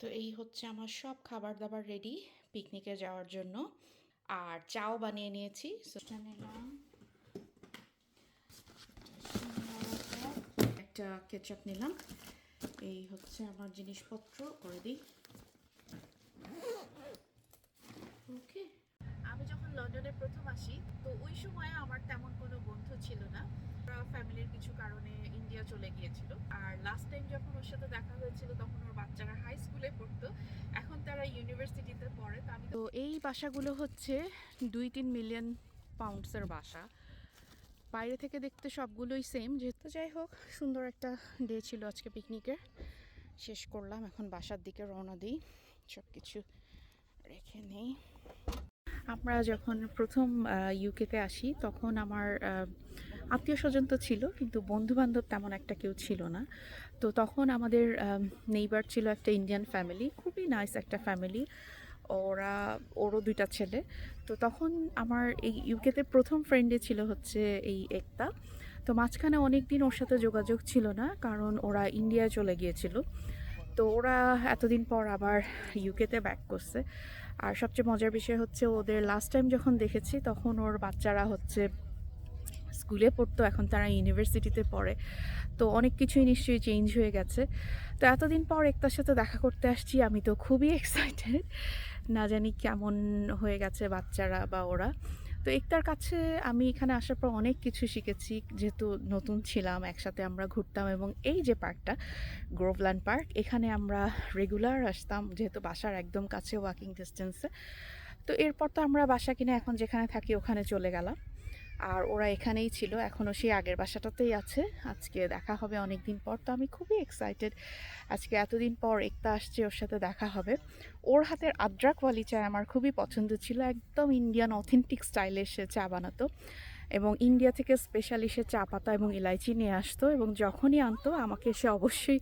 তো এই হচ্ছে আমার সব খাবার দাবার রেডি পিকনিকে যাওয়ার জন্য। আর চাও বানিয়ে নিয়েছি নিলাম। একটা কেচাপ নিলাম। এই হচ্ছে আমার জিনিসপত্র, করে দিই। ওকে লন্ডনে প্রথম আসি, তো ওই সময় আমার তেমন কোনো বন্ধু ছিল না। ফ্যামিলির কিছু কারণে ইন্ডিয়া চলে গিয়েছিল। আর লাস্ট টাইম যখন ওর সাথে দেখা হয়েছিল, তখন ওর বাচ্চারা হাই স্কুলে পড়তো। এখন তারা ইউনিভার্সিটিতে পড়ে, তো আমি তো এই বাসাগুলো হচ্ছে দুই তিন মিলিয়ন পাউন্ডসের বাসা। বাইরে থেকে দেখতে সবগুলোই সেম যেহেতু যাই হোক, সুন্দর একটা ডে ছিল আজকে পিকনিকের শেষ করলাম, এখন বাসার দিকে রওনা দিই। সব কিছু রেখে নেই। আমরা যখন প্রথম ইউকেতে আসি, তখন আমার আত্মীয় স্বজন তো ছিল, কিন্তু বন্ধু বান্ধব তেমন একটা কেউ ছিল না। তো তখন আমাদের নেইবার ছিল একটা ইন্ডিয়ান ফ্যামিলি খুবই নাইস একটা ফ্যামিলি ওরা, ওরও দুইটা ছেলে। তো তখন আমার এই ইউকেতে প্রথম ফ্রেন্ডে ছিল হচ্ছে এই একতা। তো মাঝখানে অনেক দিন ওর সাথে যোগাযোগ ছিল না, কারণ ওরা ইন্ডিয়ায় চলে গিয়েছিল। তো ওরা এতদিন পর আবার ইউকেতে ব্যাক করছে। আর সবচেয়ে মজার বিষয় হচ্ছে ওদের লাস্ট টাইম যখন দেখেছি, তখন ওর বাচ্চারা হচ্ছে স্কুলে পড়তো, এখন তারা ইউনিভার্সিটিতে পড়ে। তো অনেক কিছুই নিশ্চয়ই চেঞ্জ হয়ে গেছে। তো এতদিন পর একটার সাথে দেখা করতে আসছি, আমি তো খুবই এক্সাইটেড না জানি কেমন হয়ে গেছে বাচ্চারা বা ওরা। তো একটার কাছে আমি এখানে আসার পর অনেক কিছু শিখেছি। যেহেতু নতুন ছিলাম, একসাথে আমরা ঘুরতাম এবং এই যে পার্কটা গ্রোভল্যান্ড পার্ক এখানে আমরা রেগুলার আসতাম যেহেতু বাসার একদম কাছে ওয়াকিং ডিস্টেন্সে তো এরপর তো আমরা বাসা কিনে এখন যেখানে থাকি ওখানে চলে গেলাম। আর ওরা এখানেই ছিল এখনও সেই আগের বাসাটাতেই আছে। আজকে দেখা হবে অনেক দিন পর, তো আমি খুবই এক্সাইটেড আজকে এতদিন পর একতা আসছে, ওর সাথে দেখা হবে। ওর হাতের আদ্রাকওয়ালি চা আমার খুবই পছন্দ ছিল, একদম ইন্ডিয়ান অথেন্টিক স্টাইলে সে চা বানাতো। এবং ইন্ডিয়া থেকে স্পেশালি সে চা পাতা এবং ইলাইচি নিয়ে আসতো এবং যখনই আনতো, আমাকে সে অবশ্যই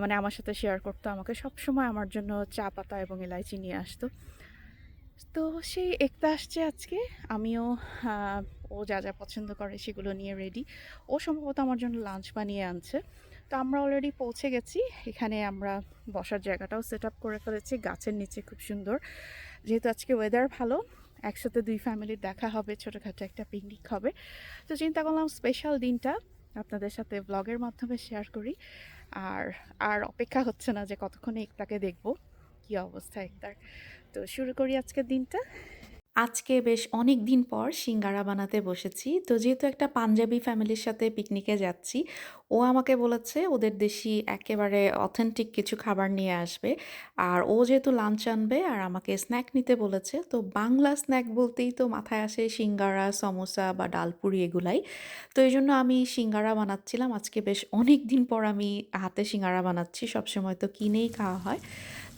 মানে আমার সাথে শেয়ার করতো। আমাকে সবসময় আমার জন্য চা পাতা এবং ইলাইচি নিয়ে আসতো। তো সেই একতা আসছে আজকে। আমিও ও যা যা পছন্দ করে সেগুলো নিয়ে রেডি ও সম্ভবত আমার জন্য লাঞ্চ বানিয়ে আনছে। তো আমরা অলরেডি পৌঁছে গেছি। এখানে আমরা বসার জায়গাটাও সেট আপ করে ফেলেছি। গাছের নিচে খুব সুন্দর। যেহেতু আজকে ওয়েদার ভালো, একসাথে দুই ফ্যামিলির দেখা হবে, ছোটোখাটো একটা পিকনিক হবে। তো চিন্তা করলাম স্পেশাল দিনটা আপনাদের সাথে ব্লগের মাধ্যমে শেয়ার করি। আর আর অপেক্ষা হচ্ছে না যে কতক্ষণে একটাকে দেখব, কী অবস্থা একটার তো শুরু করি আজকের দিনটা। আজকে বেশ অনেক দিন পর সিঙ্গারা বানাতে বসেছি। তো যেহেতু একটা পাঞ্জাবি ফ্যামিলির সাথে পিকনিকে যাচ্ছি ও আমাকে বলেছে ওদের দেশি একেবারে অথেন্টিক কিছু খাবার নিয়ে আসবে। আর ও যেহেতু লাঞ্চ আনবে আর আমাকে স্ন্যাক নিতে বলেছে, তো বাংলা স্ন্যাক বলতেই তো মাথায় আসে সিঙ্গারা, সমোসা বা ডালপুরি এগুলাই। তো এই জন্য আমি সিঙ্গারা বানাচ্ছিলাম। আজকে বেশ অনেক দিন পর আমি হাতে সিঙ্গারা বানাচ্ছি, সবসময় তো কিনেই খাওয়া হয়।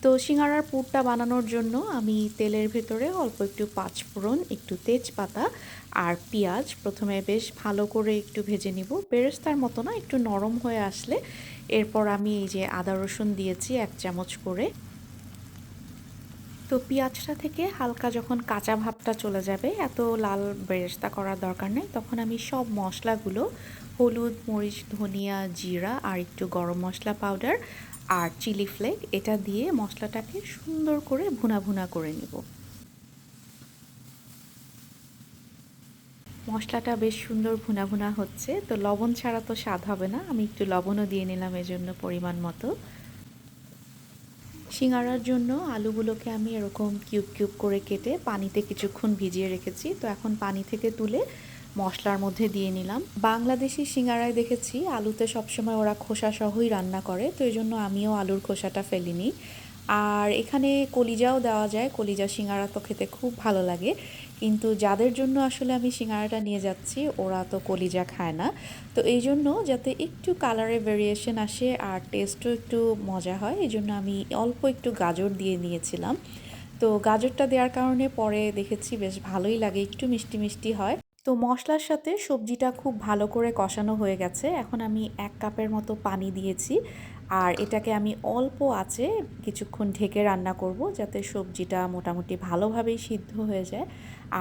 তো সিঙ্গারার পুরটা বানানোর জন্য আমি তেলের ভেতরে অল্প একটু পাঁচফোড়ন, একটু তেজপাতা আর পেঁয়াজ প্রথমে বেশ ভালো করে একটু ভেজে নিব। বেরেস্তার মতো না, একটু নরম হয়ে আসলে এরপর আমি এই যে আদা রসুন দিয়েছি এক চামচ করে। তো পেঁয়াজটা থেকে হালকা যখন কাঁচা ভাবটা চলে যাবে, এত লাল বেরেস্তা করার দরকার নেই, তখন আমি সব মশলাগুলো হলুদ, মরিচ, ধনিয়া, জিরা আর একটু গরম মশলা পাউডার আর চিলি ফ্লেক, এটা দিয়ে মশলাটাকে সুন্দর করে ভুনা ভুনা করে নেব। মশলাটা বেশ সুন্দর ভুনা ভুনা হচ্ছে, তো লবণ ছাড়া তো স্বাদ হবে না। আমি একটু লবণও দিয়ে নিলাম এজন্য পরিমাণ মতো। সিঙ্গারার জন্য আলুগুলোকে আমি এরকম কিউব কিউব করে কেটে পানিতে কিছুক্ষণ ভিজিয়ে রেখেছি। তো এখন পানি থেকে তুলে মশলার মধ্যে দিয়ে নিলাম। বাংলাদেশি সিঙ্গারায় দেখেছি, আলুতে সবসময় ওরা খোসা সহই রান্না করে, তো এই জন্য আমিও আলুর খোসাটা ফেলিনি। আর এখানে কলিজাও দেওয়া যায়। কলিজা সিঙ্গারা তো খেতে খুব ভালো লাগে। কিন্তু যাদের জন্য আসলে আমি সিঙ্গারাটা নিয়ে যাচ্ছি, ওরা তো কলিজা খায় না। তো এই জন্য যাতে একটু কালারে ভেরিয়েশন আসে আর টেস্টও একটু মজা হয়, এই জন্য আমি অল্প একটু গাজর দিয়ে নিয়েছিলাম। তো গাজরটা দেওয়ার কারণে পরে দেখেছি বেশ ভালোই লাগে, একটু মিষ্টি মিষ্টি হয়। তো মশলার সাথে সবজিটা খুব ভালো করে কষানো হয়ে গেছে। এখন আমি এক কাপের মতো পানি দিয়েছি। আর এটাকে আমি অল্প আছে কিছুক্ষণ ঢেকে রান্না করব যাতে সবজিটা মোটামুটি ভালোভাবেই সিদ্ধ হয়ে যায়।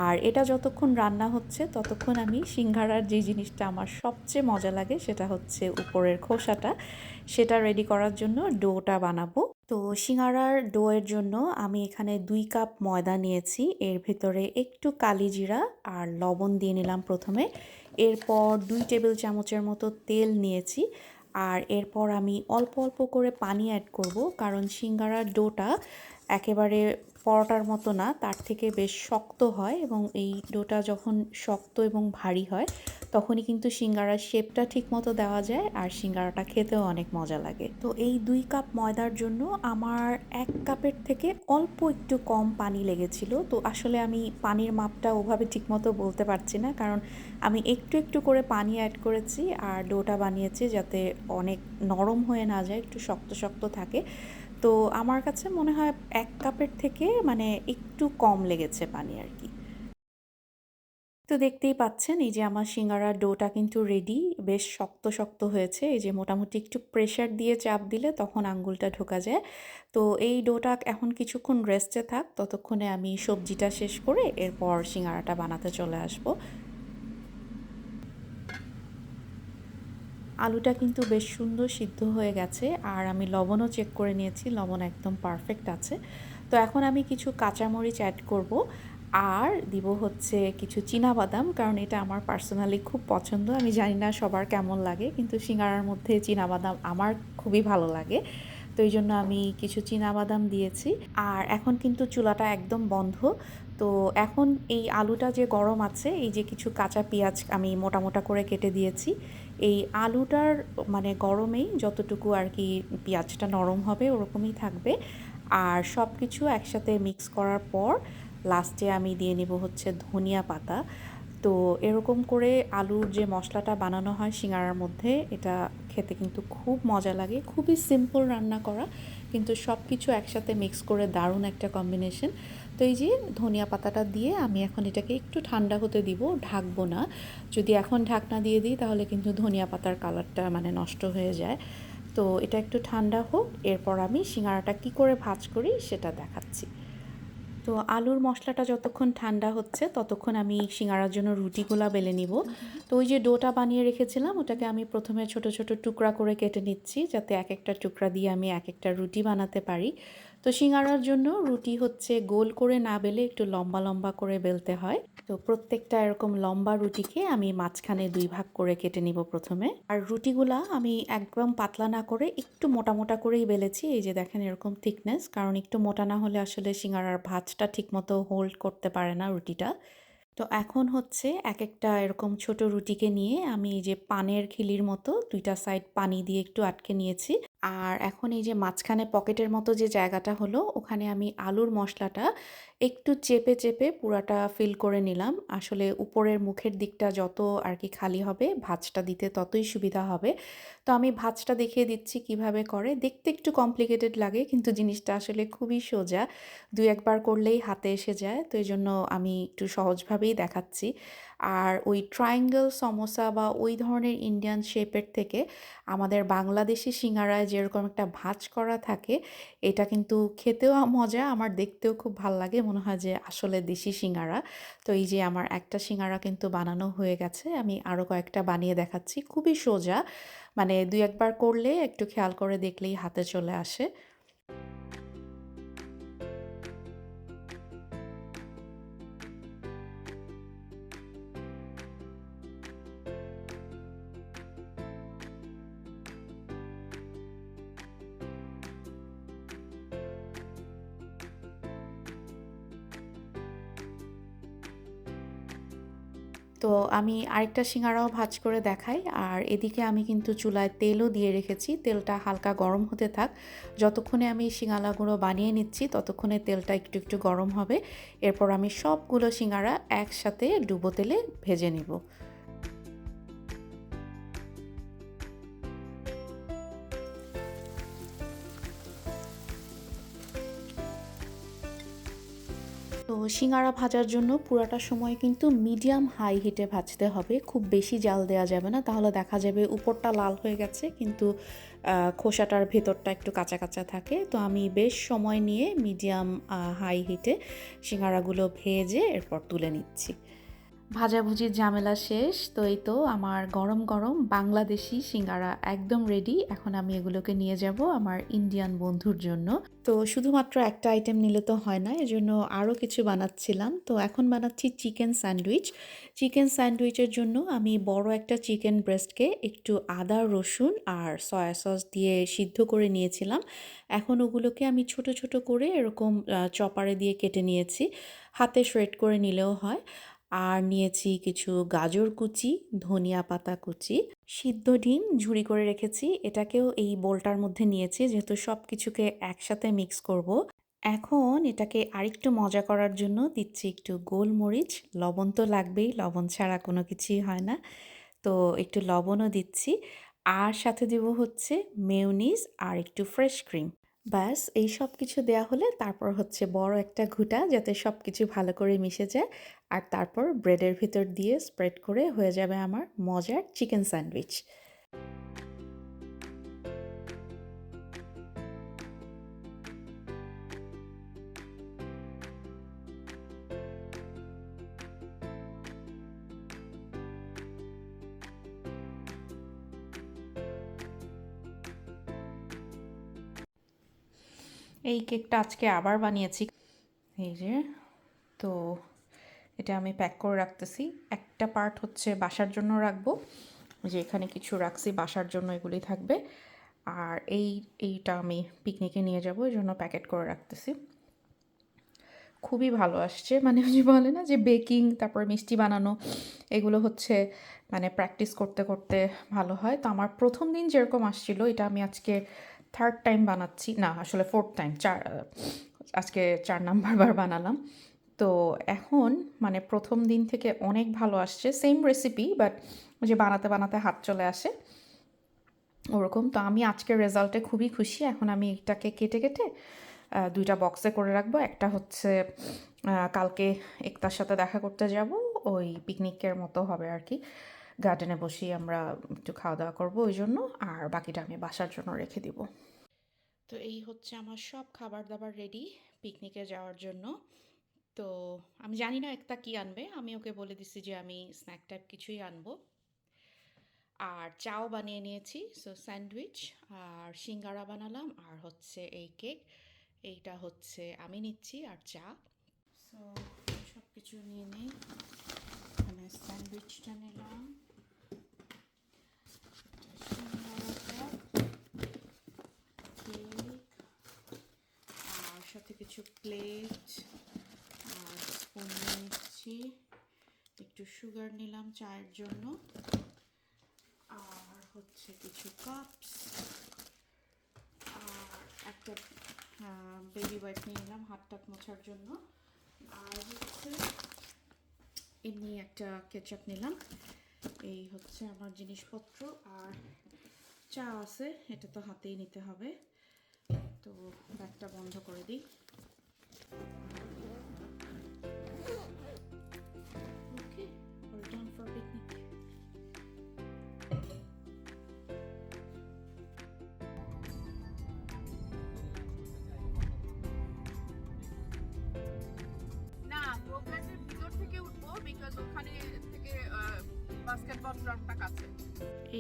আর এটা যতক্ষণ রান্না হচ্ছে ততক্ষণ আমি সিঙ্গারার যে জিনিসটা আমার সবচেয়ে মজা লাগে সেটা হচ্ছে উপরের খোসাটা। সেটা রেডি করার জন্য ডোটা বানাবো। তো সিঙ্গারার ডোয়ের জন্য আমি এখানে দুই কাপ ময়দা নিয়েছি। এর ভিতরে একটু কালিজিরা আর লবণ দিয়ে নিলাম প্রথমে। এরপর দুই টেবিল চামচের মতো তেল নিয়েছি। আর এরপর আমি অল্প অল্প করে পানি অ্যাড করব, কারণ সিঙ্গারার ডোটা একেবারে পরোটার মতো না, তার থেকে বেশ শক্ত হয় এবং এই ডোটা যখন শক্ত এবং ভারী হয় তখনই কিন্তু সিঙ্গারার শেপটা ঠিক মতো দেওয়া যায় আর সিঙ্গারাটা খেতেও অনেক মজা লাগে। তো এই দুই কাপ ময়দার জন্য আমার এক কাপের থেকে অল্প একটু কম পানি লেগেছিল। তো আসলে আমি পানির মাপটা ওভাবে ঠিকমতো বলতে পারছি না, কারণ আমি একটু একটু করে পানি অ্যাড করেছি আর ডোটা বানিয়েছি যাতে অনেক নরম হয়ে না যায়, একটু শক্ত শক্ত থাকে। তো আমার কাছে মনে হয় এক কাপের থেকে মানে একটু কম লেগেছে পানি আর কি। তো দেখতেই পাচ্ছেন, এই যে আমার সিঙ্গারার ডোটা কিন্তু রেডি বেশ শক্ত শক্ত হয়েছে। এই যে মোটামুটি একটু প্রেশার দিয়ে চাপ দিলে তখন আঙ্গুলটা ঢোকা যায়। তো এই ডোটা এখন কিছুক্ষণ রেস্টে থাক, ততক্ষণে আমি সবজিটা শেষ করে এরপর সিঙ্গারাটা বানাতে চলে আসব। আলুটা কিন্তু বেশ সুন্দর সিদ্ধ হয়ে গেছে, আর আমি লবণও চেক করে নিয়েছি, লবণ একদম পারফেক্ট আছে। তো এখন আমি কিছু কাঁচামরিচ অ্যাড করব। আর দিব হচ্ছে কিছু বাদাম কারণ এটা আমার পার্সোনালি খুব পছন্দ। আমি জানি না সবার কেমন লাগে, কিন্তু সিঙ্গারার মধ্যে বাদাম আমার খুবই ভালো লাগে। তো এই জন্য আমি কিছু বাদাম দিয়েছি। আর এখন কিন্তু চুলাটা একদম বন্ধ। তো এখন এই আলুটা যে গরম আছে, এই যে কিছু কাঁচা পেঁয়াজ আমি মোটা মোটা করে কেটে দিয়েছি, এই আলুটার মানে গরমেই যতটুকু আর কি পেঁয়াজটা নরম হবে ওরকমই থাকবে। আর সব কিছু একসাথে মিক্স করার পর লাস্টে আমি দিয়ে নেব হচ্ছে ধনিয়া পাতা। তো এরকম করে আলুর যে মশলাটা বানানো হয় সিঙ্গারার মধ্যে, এটা খেতে কিন্তু খুব মজা লাগে। খুবই সিম্পল রান্না করা, কিন্তু সব কিছু একসাথে মিক্স করে দারুণ একটা কম্বিনেশন তো এই যে ধনিয়া পাতাটা দিয়ে আমি এখন এটাকে একটু ঠান্ডা হতে দিব, ঢাকবো না। যদি এখন ঢাকনা দিয়ে দিই, তাহলে কিন্তু ধনিয়া পাতার কালারটা মানে নষ্ট হয়ে যায়। তো এটা একটু ঠান্ডা হোক, এরপর আমি সিঙ্গারাটা কি করে ভাজ করি সেটা দেখাচ্ছি। তো আলুর মশলাটা যতক্ষণ ঠান্ডা হচ্ছে, ততক্ষণ আমি সিঙ্গারার জন্য রুটিগুলা বেলে নিব। তো ওই যে ডোটা বানিয়ে রেখেছিলাম, ওটাকে আমি প্রথমে ছোট ছোট টুকরা করে কেটে নিচ্ছি, যাতে এক একটা টুকরা দিয়ে আমি এক একটা রুটি বানাতে পারি। তো সিঙ্গারার জন্য রুটি হচ্ছে গোল করে না বেলে একটু লম্বা লম্বা করে বেলতে হয়। তো প্রত্যেকটা এরকম লম্বা রুটিকে আমি মাঝখানে দুই ভাগ করে কেটে নিব প্রথমে। আর রুটিগুলা আমি একদম পাতলা না করে একটু মোটা মোটা করেই বেলেছি। এই যে দেখেন এরকম থিকনেস কারণ একটু মোটা না হলে আসলে সিঙ্গারার ভাজটা ঠিকমতো হোল্ড করতে পারে না রুটিটা। তো এখন হচ্ছে এক একটা এরকম ছোট রুটিকে নিয়ে আমি এই যে পানের খিলির মতো দুইটা সাইড পানি দিয়ে একটু আটকে নিয়েছি। আর এখন এই যে মাঝখানে পকেটের মতো যে জায়গাটা হলো ওখানে আমি আলুর মশলাটা একটু চেপে চেপে পুরাটা ফিল করে নিলাম। আসলে উপরের মুখের দিকটা যত আর কি খালি হবে, ভাজটা দিতে ততই সুবিধা হবে। তো আমি ভাজটা দেখিয়ে দিচ্ছি কীভাবে করে। দেখতে একটু কমপ্লিকেটেড লাগে, কিন্তু জিনিসটা আসলে খুবই সোজা। দু একবার করলেই হাতে এসে যায়, তো এই জন্য আমি একটু সহজভাবেই দেখাচ্ছি। আর ওই ট্রায়াঙ্গেল সমোসা বা ওই ধরনের ইন্ডিয়ান শেপের থেকে আমাদের বাংলাদেশি সিঙ্গারায় যেরকম একটা ভাজ করা থাকে, এটা কিন্তু খেতেও মজা, আমার দেখতেও খুব ভালো লাগে। মনে হয় যে আসলে দেশি সিঙ্গারা। তো এই যে আমার একটা সিঙ্গারা কিন্তু বানানো হয়ে গেছে, আমি আরও কয়েকটা বানিয়ে দেখাচ্ছি। খুবই সোজা মানে দুই একবার করলে একটু খেয়াল করে দেখলেই হাতে চলে আসে। তো আমি আরেকটা সিঙ্গারাও ভাজ করে দেখাই। আর এদিকে আমি কিন্তু চুলায় তেলও দিয়ে রেখেছি। তেলটা হালকা গরম হতে থাক। যতক্ষণে আমি সিঙ্গালাগুলো বানিয়ে নিচ্ছি, ততক্ষণে তেলটা একটু একটু গরম হবে। এরপর আমি সবগুলো সিঙ্গারা একসাথে ডুবো তেলে ভেজে নিব। সিঙ্গারা ভাজার জন্য পুরাটা সময় কিন্তু মিডিয়াম হাই হিটে ভাজতে হবে। খুব বেশি জাল দেওয়া যাবে না, তাহলে দেখা যাবে উপরটা লাল হয়ে গেছে, কিন্তু খোসাটার ভেতরটা একটু কাঁচা কাঁচা থাকে। তো আমি বেশ সময় নিয়ে মিডিয়াম হাই হিটে সিঙ্গারাগুলো ভেজে এরপর তুলে নিচ্ছি। ভাজাভুজির ঝামেলা শেষ, তো এই তো আমার গরম গরম বাংলাদেশি সিঙ্গারা একদম রেডি এখন আমি এগুলোকে নিয়ে যাব আমার ইন্ডিয়ান বন্ধুর জন্য। তো শুধুমাত্র একটা আইটেম নিলে তো হয় না, এজন্য আরও কিছু বানাচ্ছিলাম। তো এখন বানাচ্ছি চিকেন স্যান্ডউইচ চিকেন স্যান্ডউইচের জন্য আমি বড় একটা চিকেন ব্রেস্টকে একটু আদা, রসুন আর সয়া সস দিয়ে সিদ্ধ করে নিয়েছিলাম। এখন ওগুলোকে আমি ছোট ছোট করে এরকম চপারে দিয়ে কেটে নিয়েছি। হাতে শ্রেড করে নিলেও হয়। আর নিয়েছি কিছু গাজর কুচি, ধনিয়া পাতা কুচি, সিদ্ধ ডিম ঝুড়ি করে রেখেছি। এটাকেও এই বোলটার মধ্যে নিয়েছি, যেহেতু সব কিছুকে একসাথে মিক্স করব। এখন এটাকে আরেকটু মজা করার জন্য দিচ্ছি একটু গোলমরিচ। লবণ তো লাগবেই, লবণ ছাড়া কোনো কিছুই হয় না। তো একটু লবণও দিচ্ছি। আর সাথে দেব হচ্ছে মেয়োনিজ আর একটু ফ্রেশ ক্রিম। ব্যাস, এই সব কিছু দেয়া হলে তারপর হচ্ছে বড় একটা ঘুটা যাতে সব কিছু ভালো করে মিশে যায়। আর তারপর ব্রেডের ভিতর দিয়ে স্প্রেড করে হয়ে যাবে আমার মজার চিকেন স্যান্ডউইচ এই কেকটা আজকে আবার বানিয়েছি। এই যে, তো এটা আমি প্যাক করে রাখতেছি। একটা পার্ট হচ্ছে বাসার জন্য রাখব। যে এখানে কিছু রাখছি, বাসার জন্য এগুলি থাকবে। আর এই, এইটা আমি পিকনিকে নিয়ে যাব, এই জন্য প্যাকেট করে রাখতেছি। খুবই ভালো আসছে। মানে যে বলে না যে বেকিং, তারপর মিষ্টি বানানো, এগুলো হচ্ছে মানে প্র্যাকটিস করতে করতে ভালো হয়। তো আমার প্রথম দিন যেরকম আসছিল, এটা আমি আজকে থার্ড টাইম বানাচ্ছি, না, আসলে ফোর্থ টাইম চার, আজকে চার নাম্বার বার বানালাম। তো এখন মানে প্রথম দিন থেকে অনেক ভালো আসছে সেম রেসিপি বাট যে বানাতে বানাতে হাত চলে আসে। ওরকম, তো আমি আজকের রেজাল্টে খুবই খুশি। এখন আমি এটাকে কেটে কেটে দুইটা বক্সে করে রাখব। একটা হচ্ছে কালকে একতার সাথে দেখা করতে যাব, ওই পিকনিকের মতো হবে আর কি। গার্ডেনে বসেই আমরা একটু খাওয়া দাওয়া করব ওই জন্য, আর বাকিটা আমি বাসার জন্য রেখে দিব। তো এই হচ্ছে আমার সব খাবার দাবার রেডি পিকনিকে যাওয়ার জন্য। তো আমি জানি না একটা কি আনবে, আমি ওকে বলে দিছি যে আমি স্ন্যাক টাইপ কিছুই আনব। আর চাও বানিয়ে নিয়েছি সো স্যান্ডউইচ আর সিঙ্গারা বানালাম, আর হচ্ছে এই কেক এইটা হচ্ছে আমি নিচ্ছি, আর চা। সো সব কিছু নিয়ে নিই এখানে স্যান্ডউইচটা নিলাম সিঙ্গারাটা কেক আর সাথে কিছু প্লেট আর স্পুন নিচ্ছি। একটু সুগার নিলাম চায়ের জন্য। আর হচ্ছে কিছু কাপস আর একটা বেবি ওয়াইপ নিয়ে নিলাম হাত টাত মোছার জন্য। আর হচ্ছে এমনি একটা কেচাপ নিলাম। এই হচ্ছে আমার জিনিসপত্র। আর চা আছে, এটা তো হাতেই নিতে হবে। তো ব্যাগটা বন্ধ করে দিই। ওকে we're done for picnic. ভিতর থেকে উঠবো বিকজ ওখানে থেকে বাস্কেটবল গ্রাউন্ডটা কাছে।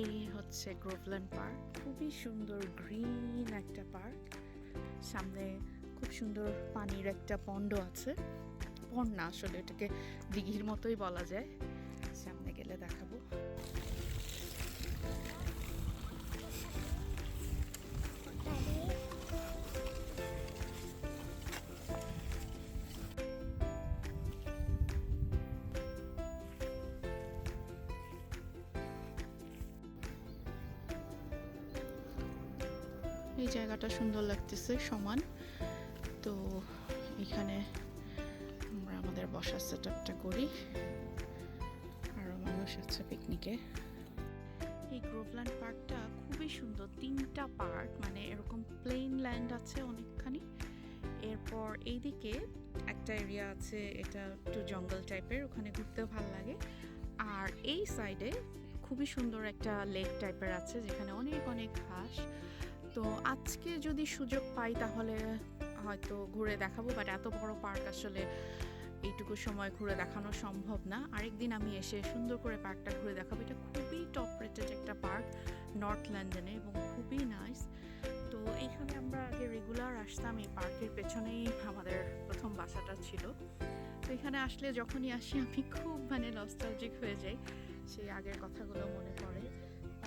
এই হচ্ছে গ্রোভল্যান্ড পার্ক খুবই সুন্দর গ্রিন একটা পার্ক সামনে খুব সুন্দর পানির একটা পন্ড আছে। পন্ড না আসলে, এটাকে দিঘির মতোই বলা যায়। সামনে গেলে দেখাবো। এই জায়গাটা সুন্দর লাগতেছে, সমান। তো এখানে আমরা আমাদের বসার সেট আপটা করি আরও মানুষ আছে পিকনিকে এই গ্রোভল্যান্ড পার্কটা খুবই সুন্দর, তিনটা পার্ক মানে এরকম প্লেন ল্যান্ড আছে অনেকখানি। এরপর এইদিকে একটা এরিয়া আছে, এটা একটু জঙ্গল টাইপের ওখানে ঘুরতেও ভালো লাগে। আর এই সাইডে খুবই সুন্দর একটা লেক টাইপের আছে, যেখানে অনেক অনেক ঘাস। তো আজকে যদি সুযোগ পাই তাহলে হয়তো ঘুরে দেখাবো বাট এত বড় পার্ক আসলে এইটুকু সময় ঘুরে দেখানো সম্ভব না। আরেকদিন আমি এসে সুন্দর করে পার্কটা ঘুরে দেখাবো। এটা খুবই টপ রেটেড একটা পার্ক নর্থ লন্ডনে এবং খুবই নাইস তো এইখানে আমরা আগে রেগুলার আসতাম, এই পার্কের পেছনেই আমাদের প্রথম বাসাটা ছিল। তো এখানে আসলে যখনই আসি, আমি খুব মানে নস্টালজিক হয়ে যাই, সেই আগের কথাগুলো মনে পড়ে।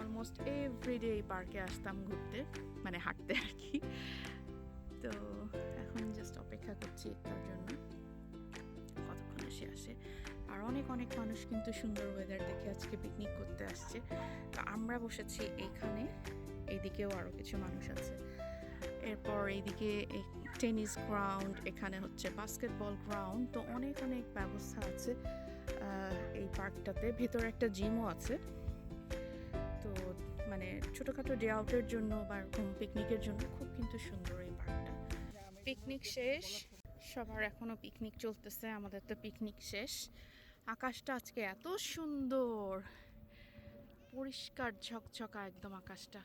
অলমোস্ট এভরিডে এই পার্কে আসতাম ঘুরতে মানে হাঁটতে আর কি। তো এখন জাস্ট অপেক্ষা করছি তার জন্য। কতক্ষণ এসে আসে। আর অনেক অনেক মানুষ কিন্তু সুন্দর ওয়েদার দেখে আজকে পিকনিক করতে আসছে। তো আমরা বসেছি এইখানে এইদিকেও আরও কিছু মানুষ আছে। এরপর এইদিকে এই টেনিস গ্রাউন্ড এখানে হচ্ছে বাস্কেটবল গ্রাউন্ড তো অনেক অনেক ব্যবস্থা আছে এই পার্কটাতে ভেতরে একটা জিমও আছে। তো মানে ছোটোখাটো ডে আউটের জন্য বা এরকম পিকনিকের জন্য খুব কিন্তু সুন্দর এই পার্কটা পিকনিক শেষ। সবার এখনও পিকনিক চলতেছে, আমাদের তো পিকনিক শেষ। আকাশটা আজকে এত সুন্দর, পরিষ্কার ঝকঝকা একদম আকাশটা?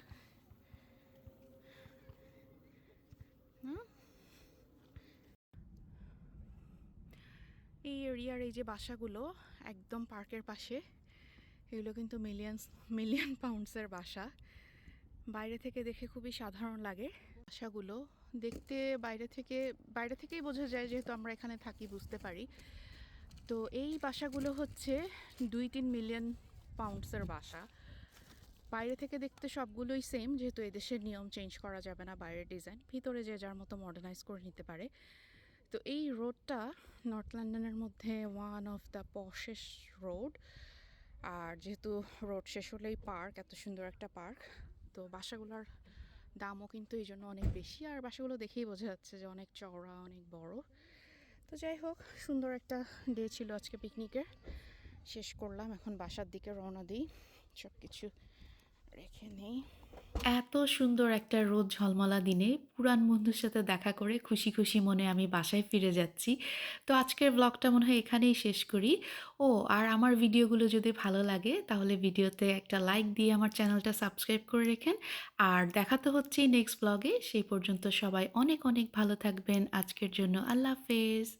এই এরিয়ার এই যে বাসাগুলো, একদম পার্কের পাশে, এগুলো কিন্তু মিলিয়ন্স মিলিয়ন পাউন্ডসের বাসা। বাইরে থেকে দেখে খুবই সাধারণ লাগে। বাসাগুলো দেখতে বাইরে থেকে, বাইরে থেকেই বোঝা যায় যেহেতু আমরা এখানে থাকি, বুঝতে পারি। তো এই বাসাগুলো হচ্ছে দুই তিন মিলিয়ন পাউন্ডসের বাসা। বাইরে থেকে দেখতে সবগুলোই সেম যেহেতু এদেশের নিয়ম চেঞ্জ করা যাবে না বাইরের ডিজাইন ভিতরে যে যার মতো মডার্নাইজ করে নিতে পারে। তো এই রোডটা নর্থ লন্ডনের মধ্যে one of the poshest road আর যেহেতু রোড শেষ হলেই পার্ক এত সুন্দর একটা পার্ক তো বাসাগুলোর দামও কিন্তু এই জন্য অনেক বেশি। আর বাসাগুলো দেখেই বোঝা যাচ্ছে যে অনেক চওড়া, অনেক বড়। তো যাই হোক, সুন্দর একটা ডে ছিল আজকে পিকনিকের শেষ করলাম, এখন বাসার দিকে রওনা দিই। সব কিছু রেখে নেই। এত সুন্দর একটা রোদ ঝলমলা দিনে পুরান বন্ধুর সাথে দেখা করে খুশি খুশি মনে আমি বাসায় ফিরে যাচ্ছি। তো আজকের ব্লগটা মনে হয় এখানেই শেষ করি। ও, আর আমার ভিডিওগুলো যদি ভালো লাগে তাহলে ভিডিওতে একটা লাইক দিয়ে আমার চ্যানেলটা সাবস্ক্রাইব করে রেখেন। আর দেখা তো হচ্ছেই নেক্সট ব্লগে সেই পর্যন্ত সবাই অনেক অনেক ভালো থাকবেন। আজকের জন্য আল্লাহ হাফেজ।